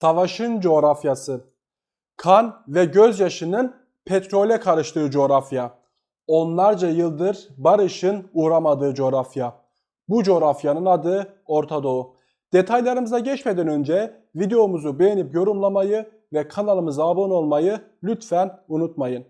Savaşın coğrafyası. Kan ve gözyaşının petrole karıştığı coğrafya. Onlarca yıldır barışın uğramadığı coğrafya. Bu coğrafyanın adı Orta Doğu. Detaylarımıza geçmeden önce videomuzu beğenip yorumlamayı ve kanalımıza abone olmayı lütfen unutmayın.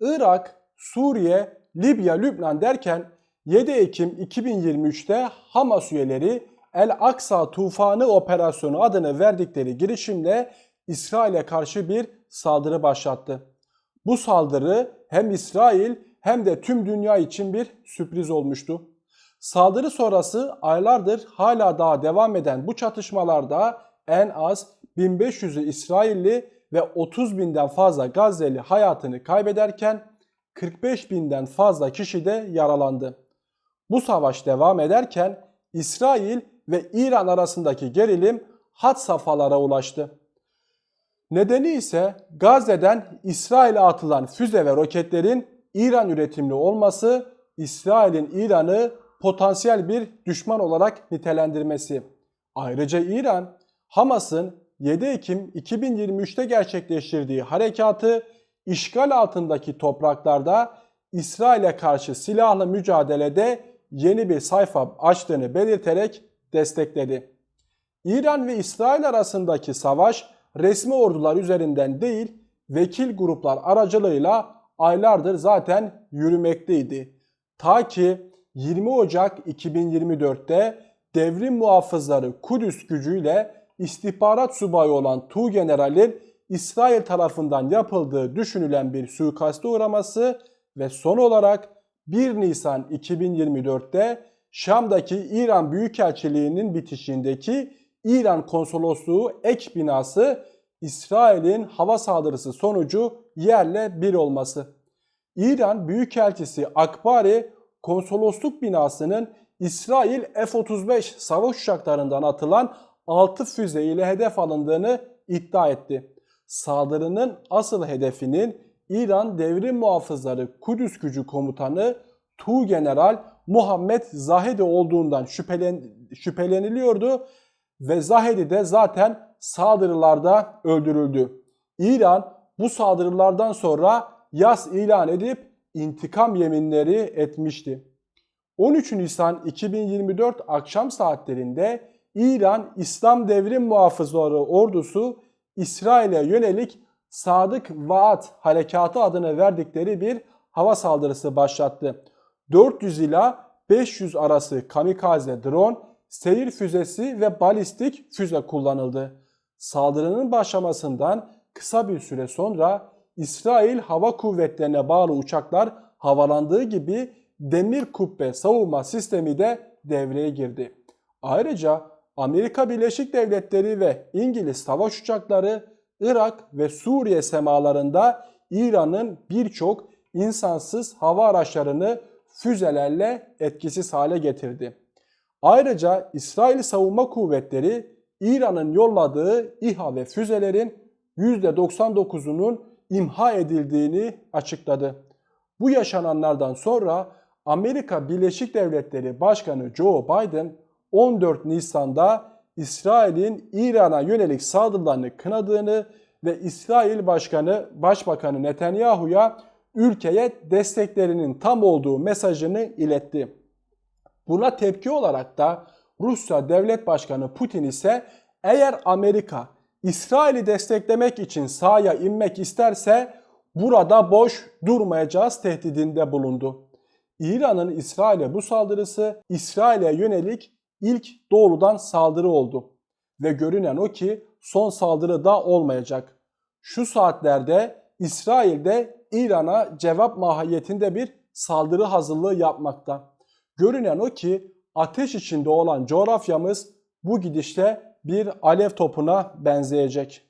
Irak, Suriye, Libya, Lübnan derken 7 Ekim 2023'te Hamas üyeleri El Aksa Tufanı Operasyonu adını verdikleri girişimle İsrail'e karşı bir saldırı başlattı. Bu saldırı hem İsrail hem de tüm dünya için bir sürpriz olmuştu. Saldırı sonrası aylardır hala daha devam eden bu çatışmalarda en az 1500'ü İsrailli ve 30 binden fazla Gazze'li hayatını kaybederken 45 binden fazla kişi de yaralandı. Bu savaş devam ederken İsrail ve İran arasındaki gerilim had safhalara ulaştı. Nedeni ise Gazze'den İsrail'e atılan füze ve roketlerin İran üretimli olması, İsrail'in İran'ı potansiyel bir düşman olarak nitelendirmesi. Ayrıca İran, Hamas'ın 7 Ekim 2023'te gerçekleştirdiği harekatı işgal altındaki topraklarda İsrail'e karşı silahlı mücadelede yeni bir sayfa açtığını belirterek destekledi. İran ve İsrail arasındaki savaş resmi ordular üzerinden değil, vekil gruplar aracılığıyla aylardır zaten yürümekteydi. Ta ki 20 Ocak 2024'te devrim muhafızları Kudüs gücüyle istihbarat subayı olan Tu General'in İsrail tarafından yapıldığı düşünülen bir suikaste uğraması ve son olarak 1 Nisan 2024'te Şam'daki İran Büyükelçiliği'nin bitişindeki İran Konsolosluğu ek binası İsrail'in hava saldırısı sonucu yerle bir olması. İran Büyükelçisi Akbari konsolosluk binasının İsrail F-35 savaş uçaklarından atılan 6 füze ile hedef alındığını iddia etti. Saldırının asıl hedefinin İran Devrim Muhafızları Kudüs Gücü Komutanı Tu General Muhammed Zahedi olduğundan şüphelen, şüpheleniliyordu ve Zahedi de zaten saldırılarda öldürüldü. İran bu saldırılardan sonra yas ilan edip intikam yeminleri etmişti. 13 Nisan 2024 akşam saatlerinde İran İslam Devrim Muhafızları Ordusu İsrail'e yönelik Sadık Vaat Harekatı adını verdikleri bir hava saldırısı başlattı. 400 ila 500 arası kamikaze drone, seyir füzesi ve balistik füze kullanıldı. Saldırının başlamasından kısa bir süre sonra İsrail Hava Kuvvetlerine bağlı uçaklar havalandığı gibi demir kubbe savunma sistemi de devreye girdi. Ayrıca Amerika Birleşik Devletleri ve İngiliz savaş uçakları Irak ve Suriye semalarında İran'ın birçok insansız hava araçlarını füzelerle etkisiz hale getirdi. Ayrıca İsrail Savunma Kuvvetleri İran'ın yolladığı İHA ve füzelerin %99'unun imha edildiğini açıkladı. Bu yaşananlardan sonra Amerika Birleşik Devletleri Başkanı Joe Biden 14 Nisan'da İsrail'in İran'a yönelik saldırılarını kınadığını ve İsrail Başkanı Başbakanı Netanyahu'ya ülkeye desteklerinin tam olduğu mesajını iletti. Buna tepki olarak da Rusya Devlet Başkanı Putin ise eğer Amerika İsrail'i desteklemek için sahaya inmek isterse burada boş durmayacağız tehdidinde bulundu. İran'ın İsrail'e bu saldırısı İsrail'e yönelik ilk doğrudan saldırı oldu. Ve görünen o ki son saldırı da olmayacak. Şu saatlerde İsrail'de İran'a cevap mahiyetinde bir saldırı hazırlığı yapmakta. Görünen o ki ateş içinde olan coğrafyamız bu gidişle bir alev topuna benzeyecek.